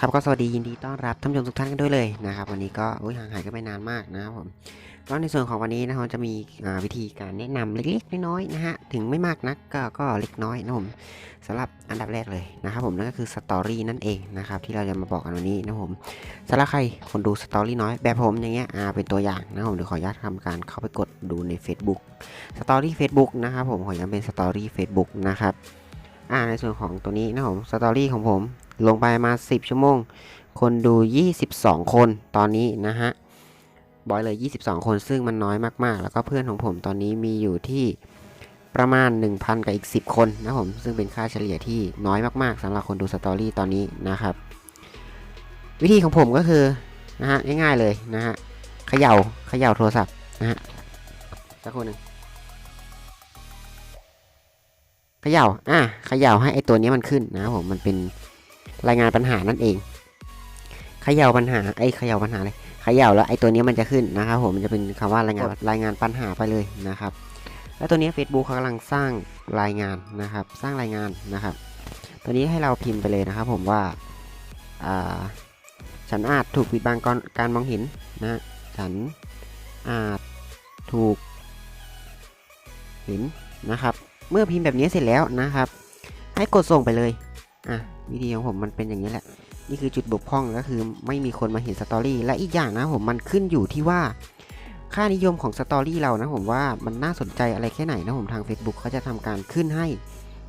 ครับก็สวัสดียินดีต้อนรับท่านผู้ชมทุกท่านกันด้วยเลยนะครับวันนี้ก็อุ๊ยห่างหายกันไปนานมากนะครับผมก็ในส่วนของวันนี้นะครับจะมีวิธีการแนะนำเล็กๆน้อยๆนะฮะถึงไม่มากนักก็ก็เล็กน้อยนะผมสำหรับอันดับแรกเลยนะครับผมนั่นก็คือสตอรี่นั่นเองนะครับที่เราจะมาบอกกันวันนี้นะครับผมสำหรับใครคนดูสตอรี่น้อยแบบผมอย่างเงี้ยอ่าเป็นตัวอย่างนะครับผมเดี๋ยวขออนุญาตทำการเข้าไปกดดูใน Facebook สตอรี่ Facebook นะครับผมขอย้ำเป็นสตอรี่ Facebook นะครับ อ่าในส่วนของตัวนี้นะครับผมสตอรี่ของผมลงไปมา 10 ชั่วโมง คนดู 22 คนตอนนี้นะฮะบอยเลย 22 คนซึ่งมันน้อยมากๆ แล้วก็เพื่อนของผมตอนนี้มีอยู่ที่ประมาณ 1,000 กับอีก 10 คนนะผมซึ่งเป็นค่าเฉลี่ยที่น้อยมากๆสำหรับคนดูสตอรี่ตอนนี้นะครับ วิธีของผมก็คือนะฮะง่ายๆเลยนะฮะเขย่าเขย่าโทรศัพท์นะฮะสักคนหนึ่ง ขย่าอะเขย่าให้ไอตัวนี้มันขึ้นนะครับผมมันเป็นรายงานปัญหานั่นเองเขย่าปัญหาไอ้ยเขย่าปัญหาเลยเขย่าแล้วไอ้ตัวนี้มันจะขึ้นนะครับผมมันจะเป็นคำว่ารายงานรายงานปัญหาไปเลยนะครับ แล้วตัวนี้ Facebook เขากำลังสร้างรายงานนะครับ สร้างรายงานนะครับ ตัวนี้ให้เราพิมพ์ไปเลยนะครับ ผมว่าอ่าฉันอาจถูกปิดบังการการมองเห็นนะฉันอาจถูกเห็นนะครับ เมื่อพิมพ์แบบนี้เสร็จแล้วนะครับ ให้กดส่งไปเลยอะวิธีของผมมันเป็นอย่างนี้แหละ นี่คือจุดบกพร่องก็คือไม่มีคนมาเห็นสตอรี่และอีกอย่างนะผมมันขึ้นอยู่ที่ว่า ค่านิยมของสตอรี่เรานะผมว่ามันน่าสนใจอะไรแค่ไหนนะผมทาง Facebook เขาจะทำการขึ้นให้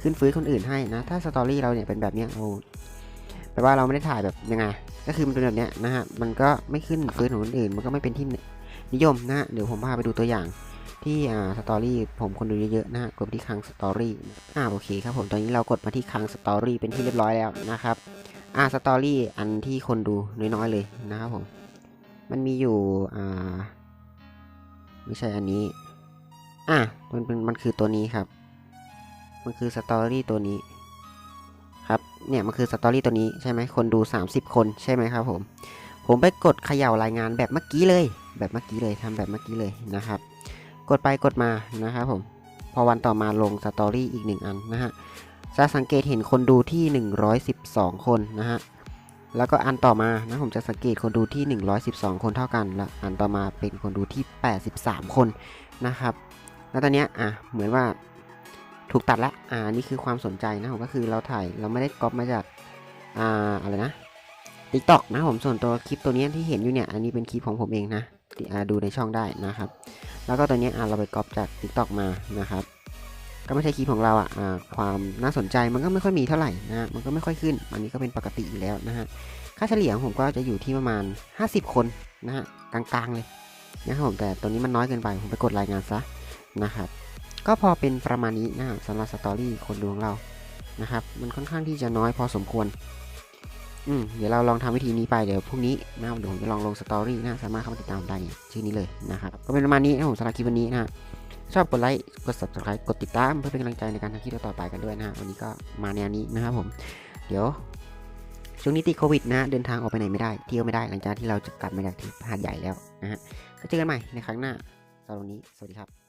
ขึ้นฟื้นคนอื่นให้นะถ้าสตอรี่เราเนี่ยเป็นแบบนี้โอ้แปลว่าเราไม่ได้ถ่ายแบบยังไงก็คือมันเป็นแบบเนี้ยนะฮะมันก็ไม่ขึ้นฟื้นของคนอื่น มันก็ไม่เป็นที่นิยมนะเดี๋ยวผมพาไปดูตัวอย่าง ที่อ่าสตอรี่ผมคนดูเยอะๆนะฮะกดไปที่คลังสตอรี่อ่าโอเคครับผมตอนนี้เรากดมาที่คลังสตอรี่เป็นที่เรียบร้อยแล้วนะครับอ่าสตอรี่อันที่คนดูน้อยๆเลยนะครับผมมันมีอยู่อ่าไม่ใช่อันนี้อะมันเป็นมันคือตัวนี้ครับ มันคือสตอรี่ตัวนี้ครับเนี่ยมันคือสตอรี่ตัวนี้ใช่ไหมคนดู 30 คนใช่ไหมครับผมผมไปกดเขย่ารายงานแบบเมื่อกี้เลย แบบเมื่อกี้เลยทำแบบเมื่อกี้เลยนะครับ กดไปกดมานะครับผม พอวันต่อมาลงสตอรี่อีกหนึ่งอันนะฮะ จะสังเกตเห็นคนดูที่ 112 คนนะฮะ แล้วก็อันต่อมานะผมจะสังเกตคนดูที่ 112 คนเท่ากัน และอันต่อมาเป็นคนดูที่ 83 คนนะครับ แล้วตอนนี้อะเหมือนว่าถูกตัดละ อ่า นี่คือความสนใจนะผมก็คือเราถ่ายเราไม่ได้ก๊อปมาจาก อ่า อะไรนะ TikTok นะผมส่วนตัวคลิปตัวเนี้ยที่เห็นอยู่เนี่ย อันนี้เป็นคลิปของผมเองนะ ดูในช่องได้นะครับ แล้วก็ตัวนี้เราไปก๊อปจาก TikTok มานะครับ ก็ไม่ใช่คลิปของเราอะอ่าความน่าสนใจมันก็ไม่ค่อยมีเท่าไหร่นะมันก็ไม่ค่อยขึ้น อันนี้ก็เป็นปกติอยู่แล้วนะฮะค่าเฉลี่ยของผมก็จะอยู่ที่ประมาณ 50 คนนะฮะกลางๆเลยนะครับผมแต่ตัวนี้มันน้อยเกินไปผมไปกดรายงานซะนะครับก็พอเป็นประมาณนี้นะครับสำหรับสตอรี่คนดูของเรานะครับ มันค่อนข้างที่จะน้อยพอสมควร อืมเดี๋ยวเราลองทำวิธีนี้ไปเดี๋ยวพรุ่งนี้นะเดี๋ยวผมจะลองลงสตอรี่นะสามารถเข้ามาติดตามได้ชื่อนี้เลยนะครับก็เป็นประมาณนี้นะผมสำหรับคลิปวันนี้นะชอบกดไลค์กด subscribe กดติดตามเพื่อเป็นกำลังใจในการทำคลิปต่อไปกันด้วยนะฮะวันนี้ก็มาแนวนี้นะครับผม เดี๋ยวช่วงนี้ติดโควิดนะฮะเดินทางออกไปไหนไม่ได้เที่ยวไม่ได้หลังจากที่เราจะกลับมาจากที่หาดใหญ่แล้วนะฮะก็เจอกันใหม่ในครั้งหน้าสำหรับวันนี้สวัสดีครับ